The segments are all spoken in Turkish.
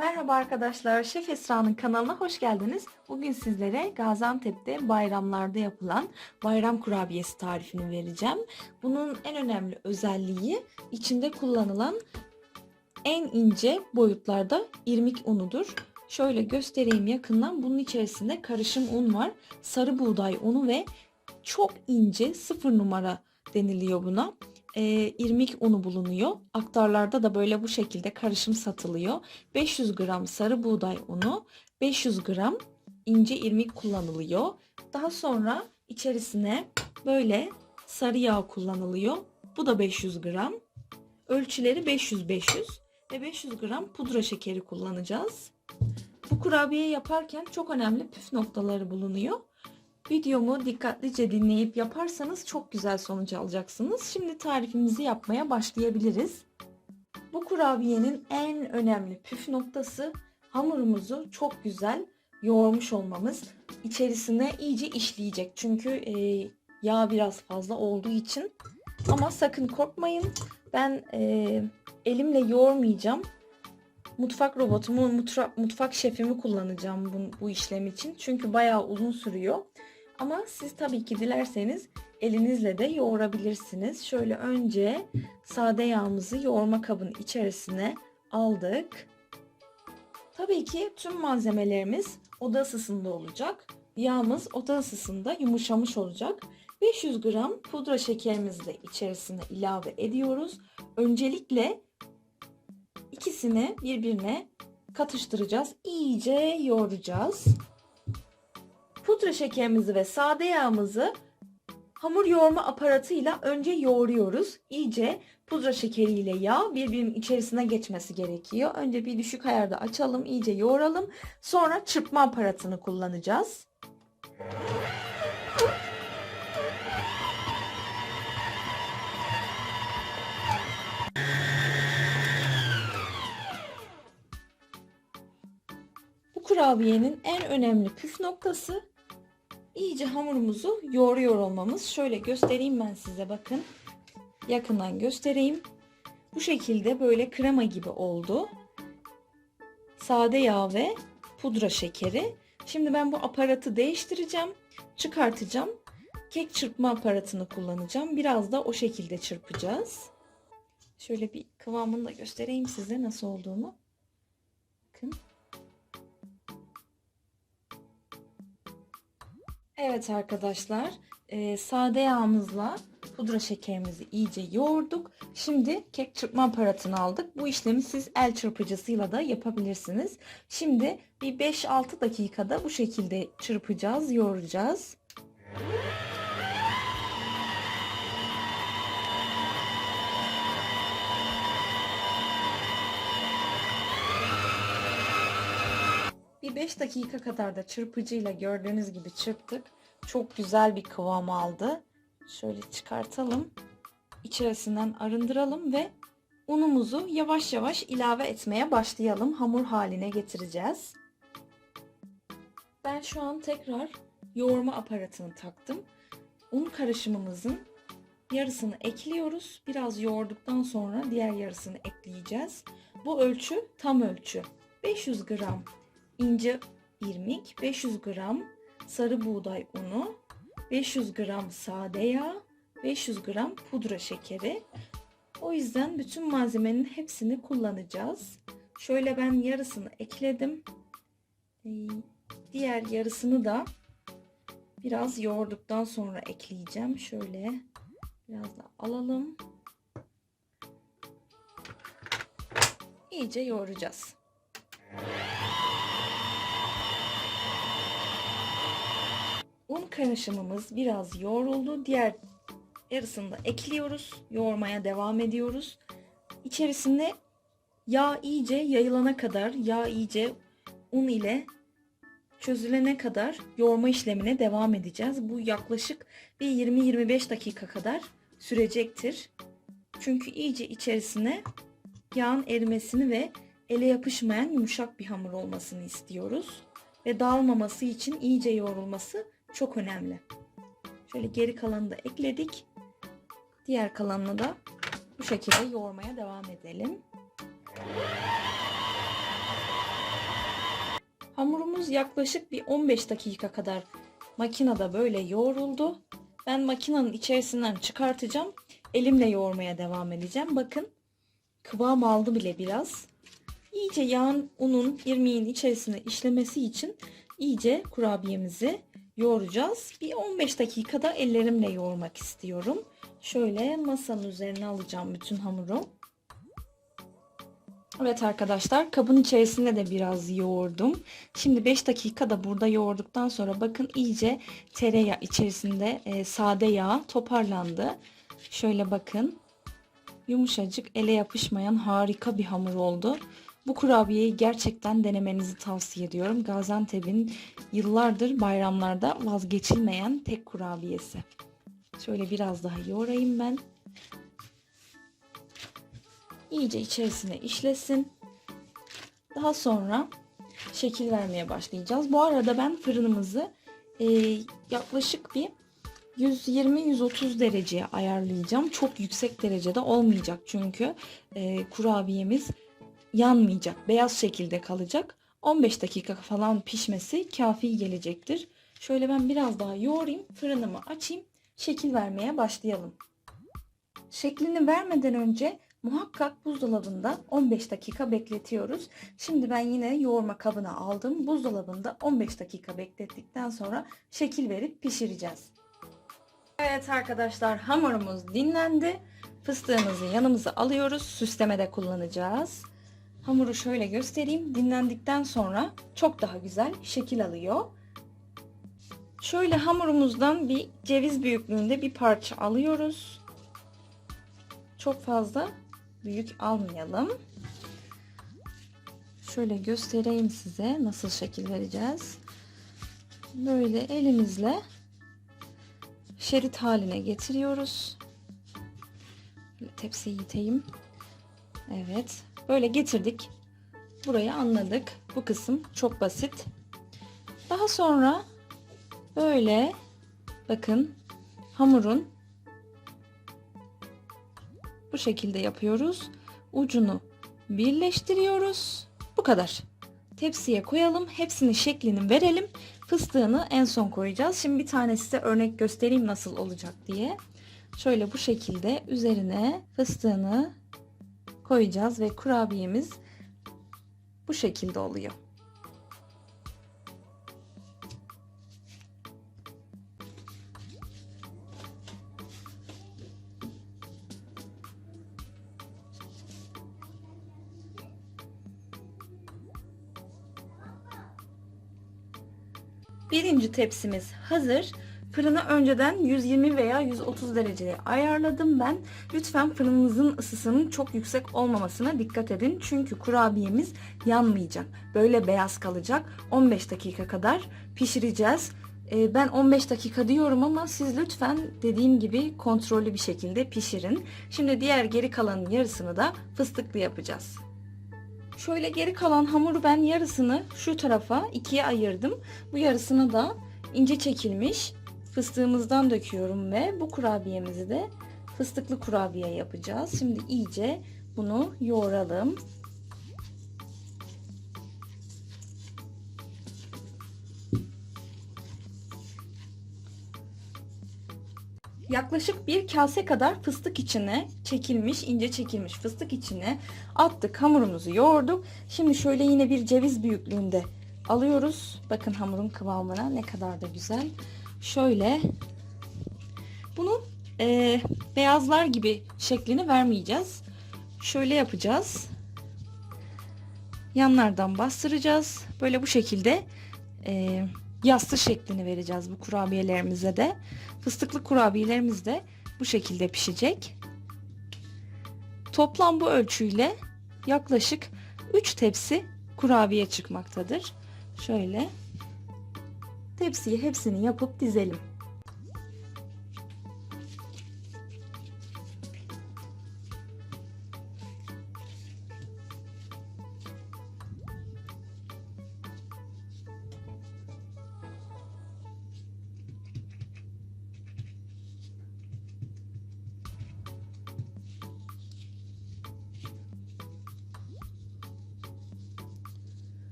Merhaba arkadaşlar, Şef Esra'nın kanalına hoş geldiniz. Bugün sizlere Gaziantep'te bayramlarda yapılan bayram kurabiyesi tarifini vereceğim. Bunun en önemli özelliği içinde kullanılan en ince boyutlarda irmik unudur. Şöyle göstereyim yakından. Bunun içerisinde karışım un var. Sarı buğday unu ve çok ince sıfır numara deniliyor buna e, irmik unu bulunuyor. Aktarlarda da böyle bu şekilde karışım satılıyor. 500 gram sarı buğday unu, 500 gram ince irmik kullanılıyor. Daha sonra içerisine böyle sarı yağ kullanılıyor. Bu da 500 gram. Ölçüleri 500-500 ve 500 gram pudra şekeri kullanacağız. Bu kurabiye yaparken çok önemli püf noktaları bulunuyor. Videomu dikkatlice dinleyip yaparsanız çok güzel sonuç alacaksınız. Şimdi tarifimizi yapmaya başlayabiliriz. Bu kurabiyenin en önemli püf noktası hamurumuzu çok güzel yoğurmuş olmamız. İçerisine iyice işleyecek. Çünkü e, yağ biraz fazla olduğu için. Ama sakın korkmayın. Ben e, elimle yoğurmayacağım. Mutfak robotumu, mutfak, şefimi kullanacağım bu, bu işlem için. Çünkü bayağı uzun sürüyor. Ama siz tabii ki dilerseniz elinizle de yoğurabilirsiniz. Şöyle önce sade yağımızı yoğurma kabının içerisine aldık. Tabii ki tüm malzemelerimiz oda ısısında olacak. Yağımız oda ısısında yumuşamış olacak. 500 gram pudra şekerimizi de içerisine ilave ediyoruz. Öncelikle ikisini birbirine katıştıracağız. İyice yoğuracağız. Pudra şekerimizi ve sade yağımızı hamur yoğurma aparatıyla önce yoğuruyoruz. İyice pudra şekeriyle yağ birbirinin içerisine geçmesi gerekiyor. Önce bir düşük ayarda açalım, iyice yoğuralım. Sonra çırpma aparatını kullanacağız. Bu kurabiyenin en önemli püf noktası iyice hamurumuzu yoğuruyor olmamız. Şöyle göstereyim ben size bakın. Yakından göstereyim. Bu şekilde böyle krema gibi oldu. Sade yağ ve pudra şekeri. Şimdi ben bu aparatı değiştireceğim. Çıkartacağım. Kek çırpma aparatını kullanacağım. Biraz da o şekilde çırpacağız. Şöyle bir kıvamını da göstereyim size nasıl olduğunu. Bakın. Evet arkadaşlar, e, sade yağımızla pudra şekerimizi iyice yoğurduk. Şimdi kek çırpma aparatını aldık. Bu işlemi siz el çırpıcısıyla da yapabilirsiniz. Şimdi bir 5-6 dakikada bu şekilde çırpacağız, yoğuracağız. Bir 5 dakika kadar da çırpıcıyla gördüğünüz gibi çırptık. Çok güzel bir kıvam aldı. Şöyle çıkartalım. İçerisinden arındıralım ve unumuzu yavaş yavaş ilave etmeye başlayalım. Hamur haline getireceğiz. Ben şu an tekrar yoğurma aparatını taktım. Un karışımımızın yarısını ekliyoruz. Biraz yoğurduktan sonra diğer yarısını ekleyeceğiz. Bu ölçü tam ölçü. 500 gram ince irmik, 500 gram sarı buğday unu, 500 gram sade yağ, 500 gram pudra şekeri. O yüzden bütün malzemenin hepsini kullanacağız. Şöyle ben yarısını ekledim. Ee, diğer yarısını da biraz yoğurduktan sonra ekleyeceğim. Şöyle biraz da alalım. İyice yoğuracağız. Un karışımımız biraz yoğruldu. Diğer yarısını da ekliyoruz. Yoğurmaya devam ediyoruz. İçerisinde yağ iyice yayılana kadar, yağ iyice un ile çözülene kadar yoğurma işlemine devam edeceğiz. Bu yaklaşık bir 20-25 dakika kadar sürecektir. Çünkü iyice içerisine yağın erimesini ve ele yapışmayan yumuşak bir hamur olmasını istiyoruz. Ve dağılmaması için iyice yoğrulması çok önemli. Şöyle geri kalanını da ekledik. Diğer kalanını da bu şekilde yoğurmaya devam edelim. Hamurumuz yaklaşık bir 15 dakika kadar makinede böyle yoğruldu. Ben makinenin içerisinden çıkartacağım. Elimle yoğurmaya devam edeceğim. Bakın kıvam aldı bile biraz. İyice yağın, unun, irmiğin içerisine işlemesi için iyice kurabiyemizi yoğuracağız. Bir 15 dakikada ellerimle yoğurmak istiyorum. Şöyle masanın üzerine alacağım bütün hamuru. Evet arkadaşlar kabın içerisinde de biraz yoğurdum. Şimdi 5 dakikada burada yoğurduktan sonra bakın iyice tereyağı içerisinde e, sade yağ toparlandı. Şöyle bakın yumuşacık ele yapışmayan harika bir hamur oldu. Bu kurabiyeyi gerçekten denemenizi tavsiye ediyorum. Gaziantep'in yıllardır bayramlarda vazgeçilmeyen tek kurabiyesi. Şöyle biraz daha yoğurayım ben. İyice içerisine işlesin. Daha sonra şekil vermeye başlayacağız. Bu arada ben fırınımızı e, yaklaşık bir 120-130 dereceye ayarlayacağım. Çok yüksek derecede olmayacak çünkü e, kurabiyemiz yanmayacak. Beyaz şekilde kalacak. 15 dakika falan pişmesi kafi gelecektir. Şöyle ben biraz daha yoğurayım. Fırınımı açayım. Şekil vermeye başlayalım. Şeklini vermeden önce muhakkak buzdolabında 15 dakika bekletiyoruz. Şimdi ben yine yoğurma kabına aldım. Buzdolabında 15 dakika beklettikten sonra şekil verip pişireceğiz. Evet arkadaşlar hamurumuz dinlendi. Fıstığımızı yanımıza alıyoruz. Süslemede kullanacağız. Hamuru şöyle göstereyim. Dinlendikten sonra çok daha güzel şekil alıyor. Şöyle hamurumuzdan bir ceviz büyüklüğünde bir parça alıyoruz. Çok fazla büyük almayalım. Şöyle göstereyim size nasıl şekil vereceğiz. Böyle elimizle şerit haline getiriyoruz. Tepsiyi iteyim. Evet. Böyle getirdik. Burayı anladık. Bu kısım çok basit. Daha sonra böyle bakın hamurun bu şekilde yapıyoruz. Ucunu birleştiriyoruz. Bu kadar. Tepsiye koyalım. Hepsinin şeklini verelim. Fıstığını en son koyacağız. Şimdi bir tane size örnek göstereyim nasıl olacak diye. Şöyle bu şekilde üzerine fıstığını koyacağız ve kurabiyemiz bu şekilde oluyor. Birinci tepsimiz hazır. Fırını önceden 120 veya 130 dereceye ayarladım ben. Lütfen fırınınızın ısısının çok yüksek olmamasına dikkat edin. Çünkü kurabiyemiz yanmayacak. Böyle beyaz kalacak. 15 dakika kadar pişireceğiz. Ee, ben 15 dakika diyorum ama siz lütfen dediğim gibi kontrollü bir şekilde pişirin. Şimdi diğer geri kalanın yarısını da fıstıklı yapacağız. Şöyle geri kalan hamuru ben yarısını şu tarafa ikiye ayırdım. Bu yarısını da ince çekilmiş fıstığımızdan döküyorum ve bu kurabiyemizi de fıstıklı kurabiye yapacağız. Şimdi iyice bunu yoğuralım. Yaklaşık bir kase kadar fıstık içine çekilmiş, ince çekilmiş fıstık içine attık. Hamurumuzu yoğurduk. Şimdi şöyle yine bir ceviz büyüklüğünde alıyoruz. Bakın hamurun kıvamına ne kadar da güzel. Şöyle bunu e, beyazlar gibi şeklini vermeyeceğiz. Şöyle yapacağız. Yanlardan bastıracağız. Böyle bu şekilde e, yassı şeklini vereceğiz bu kurabiyelerimize de. Fıstıklı kurabiyelerimiz de bu şekilde pişecek. Toplam bu ölçüyle yaklaşık 3 tepsi kurabiye çıkmaktadır. Şöyle tepsiye hepsini yapıp dizelim.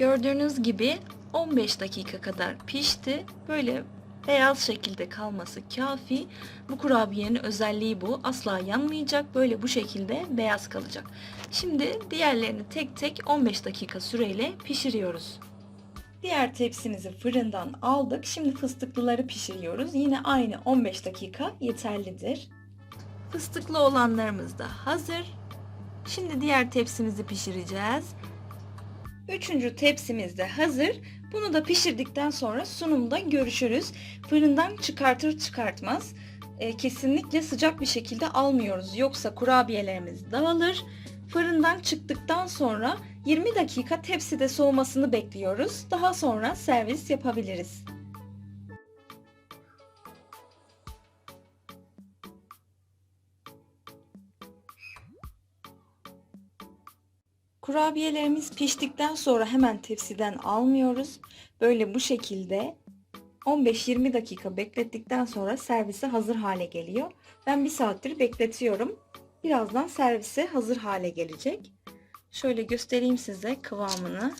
Gördüğünüz gibi 15 dakika kadar pişti. Böyle beyaz şekilde kalması kafi. Bu kurabiyenin özelliği bu. Asla yanmayacak. Böyle bu şekilde beyaz kalacak. Şimdi diğerlerini tek tek 15 dakika süreyle pişiriyoruz. Diğer tepsimizi fırından aldık. Şimdi fıstıklıları pişiriyoruz. Yine aynı 15 dakika yeterlidir. Fıstıklı olanlarımız da hazır. Şimdi diğer tepsimizi pişireceğiz. Üçüncü tepsimiz de hazır. Bunu da pişirdikten sonra sunumda görüşürüz. Fırından çıkartır çıkartmaz e, kesinlikle sıcak bir şekilde almıyoruz. Yoksa kurabiyelerimiz dağılır. Fırından çıktıktan sonra 20 dakika tepside soğumasını bekliyoruz. Daha sonra servis yapabiliriz. Kurabiyelerimiz piştikten sonra hemen tepsiden almıyoruz. Böyle bu şekilde 15-20 dakika beklettikten sonra servise hazır hale geliyor. Ben bir saattir bekletiyorum. Birazdan servise hazır hale gelecek. Şöyle göstereyim size kıvamını.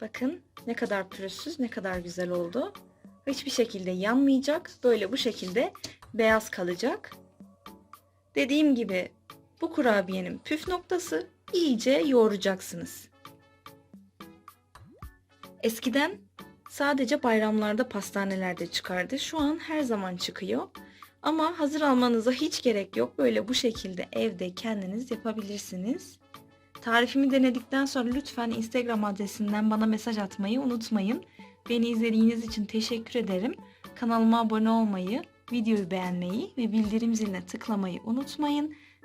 Bakın ne kadar pürüzsüz, ne kadar güzel oldu. Hiçbir şekilde yanmayacak. Böyle bu şekilde beyaz kalacak. Dediğim gibi bu kurabiyenin püf noktası iyice yoğuracaksınız. Eskiden sadece bayramlarda pastanelerde çıkardı. Şu an her zaman çıkıyor. Ama hazır almanıza hiç gerek yok. Böyle bu şekilde evde kendiniz yapabilirsiniz. Tarifimi denedikten sonra lütfen Instagram adresinden bana mesaj atmayı unutmayın. Beni izlediğiniz için teşekkür ederim. Kanalıma abone olmayı, videoyu beğenmeyi ve bildirim ziline tıklamayı unutmayın.